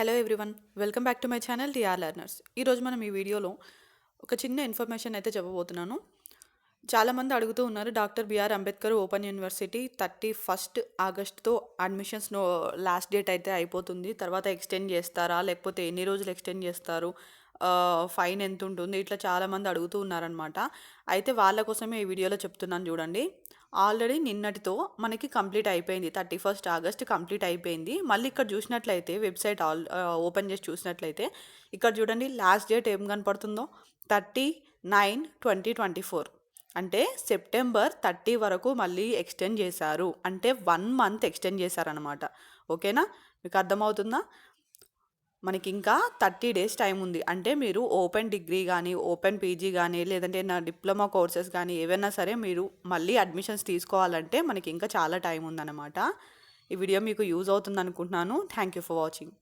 Hello everyone welcome back to my channel T R learners ఈరోజు మనం ఈ వీడియోలో ఒక చిన్న ఇన్ఫర్మేషన్ అయితే చెప్పబోతున్నాను. చాలామంది అడుగుతూ ఉన్నారు doctor B R Ambedkar open university thirty first ఆగస్ట్తో admissions no last date అయితే అయిపోతుంది. తర్వాత ఎక్స్టెండ్ చేస్తారా? లేకపోతే ఎన్ని రోజులు ఎక్స్టెండ్ చేస్తారు? ఫైన్ ఎంత ఉంటుంది? ఇట్లా చాలామంది అడుగుతూ ఉన్నారనమాట అయితే వాళ్ళ కోసమే ఈ వీడియోలో చెప్తున్నాను చూడండి. ఆల్రెడీ నిన్నటితో మనకి కంప్లీట్ అయిపోయింది. థర్టీ ఫస్ట్ ఆగస్ట్ కంప్లీట్ అయిపోయింది. మళ్ళీ ఇక్కడ చూసినట్లయితే వెబ్సైట్ ఆల్ ఓపెన్ చేసి చూసినట్లయితే ఇక్కడ చూడండి లాస్ట్ డేట్ ఏం కనపడుతుందో? Thirty nine twenty twenty four. అంటే సెప్టెంబర్ థర్టీ వరకు మళ్ళీ ఎక్స్టెండ్ చేశారు. అంటే వన్ మంత్ ఎక్స్టెండ్ చేశారనమాట ఓకేనా? మీకు అర్థమవుతుందా? మనకి ఇంకా థర్టీ డేస్ టైం ఉంది. అంటే మీరు ఓపెన్ డిగ్రీ కానీ ఓపెన్ పీజీ కానీ లేదంటే నా డిప్లొమా కోర్సెస్ కానీ ఏవైనా సరే మీరు మళ్ళీ అడ్మిషన్స్ తీసుకోవాలంటే మనకి ఇంకా చాలా టైం ఉందన్నమాట. ఈ వీడియో మీకు యూజ్ అవుతుంది అనుకుంటున్నాను థ్యాంక్ యూ ఫర్ వాచింగ్.